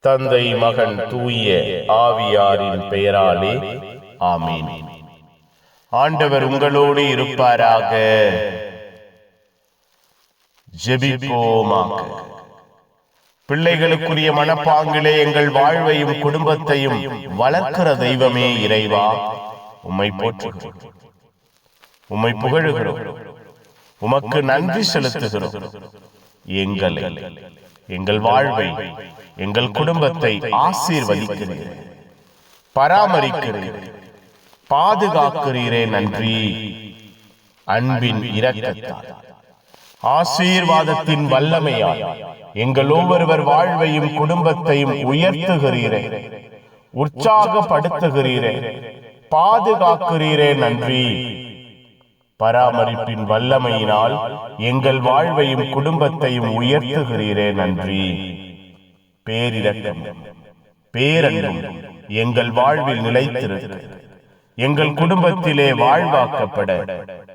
தந்தை மகன் தூய ஆவியாரின் பெயராலே ஆமீன். ஆண்டவர் உங்களோடு இருப்பாராக. ஜெபிப்போமாக. பிள்ளைகளுக்குரிய மனப்பாங்கிலே எங்கள் வாழ்வையும் குடும்பத்தையும் வளர்க்கிற தெய்வமே இறைவா உம்மை போற்றுகிறோம். உம்மை புகழுகிறோம். உமக்கு நன்றி செலுத்துகிறோம். எங்களை எங்கள் வாழ்வை எங்கள் குடும்பத்தை ஆசீர்வதிக்கிறீர். பராமரிக்கிறீர். பாதுகாக்கிறீரே நன்றி. அன்பின் இரக்கத்தால். ஆசீர்வாதத்தின் வல்லமையால் எங்கள் ஒவ்வொருவர் வாழ்வையும் குடும்பத்தையும் உயர்த்துகிறீரே. உற்சாகப்படுத்துகிறீரே. பாதுகாக்கிறீரே நன்றி. பராமரிப்பின் வல்லமையினால் எங்கள் வாழ்வையும் குடும்பத்தையும் உயர்த்துகிறீரே நன்றி. பேரிரக்கம். பேரன்பும் எங்கள் வாழ்வில் நிலைத்திருக்கு எங்கள் குடும்பத்திலே வாழ்வாக்கப்பட.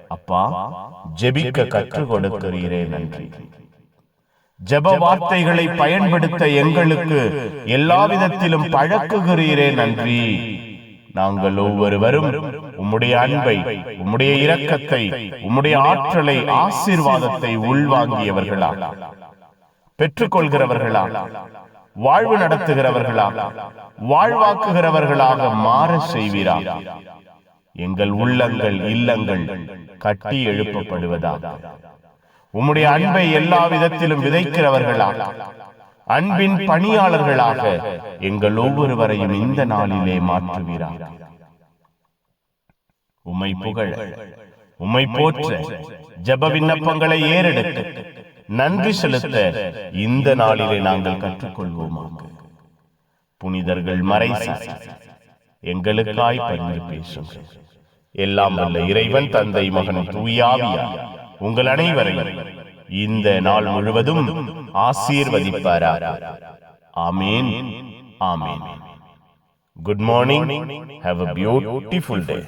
அப்பா ஜெபிக்க கற்றுக் கொடுக்கிறீரே நன்றி. ஜெப வார்த்தைகளை பயன்படுத்த எங்களுக்கு எல்லா விதத்திலும் பழக்குகிறீரே நன்றி. நாங்கள் ஒவ்வொருவரும் உம்முடைய அன்பை உம்முடைய இரக்கத்தை உம்முடைய ஆற்றலை ஆசீர்வாதத்தை உள்வாங்கியவர்களா? பெற்றுக்கொள்கிறவர்களா? வாழ்வு நடத்துகிறவர்களா? வாழ்வாக்குகிறவர்களாக மாற செய்வீரா? எங்கள் உள்ளங்கள் இல்லங்கள் கட்டி எழுப்பப்படுவதா உம்முடைய அன்பை எல்லா விதத்திலும் விதைக்கிறவர்களா? அன்பின் பணியாளர்களாக எங்கள் ஒவ்வொருவரையும் இந்த நாளிலே மாற்றுவீரா. உம்மை புகழ உம்மை போற்ற ஜெப விண்ணப்பங்களை ஏறெடுக்க நன்றி செலுத்த இந்த நாளிலே நாங்கள் கற்றுக்கொள்வோமாக. புனிதர்கள் மறைசார் எங்களுக்காய் பரிந்து பேசுங்கள். எல்லாம் வல்ல இறைவன் தந்தை மகன் தூயாவியா உங்கள் அனைவரையும் இந்த நாள் முழுவதும் ஆசீர்வதிப்பாராக ஆமீன். ஆமீன். Good morning have a beautiful day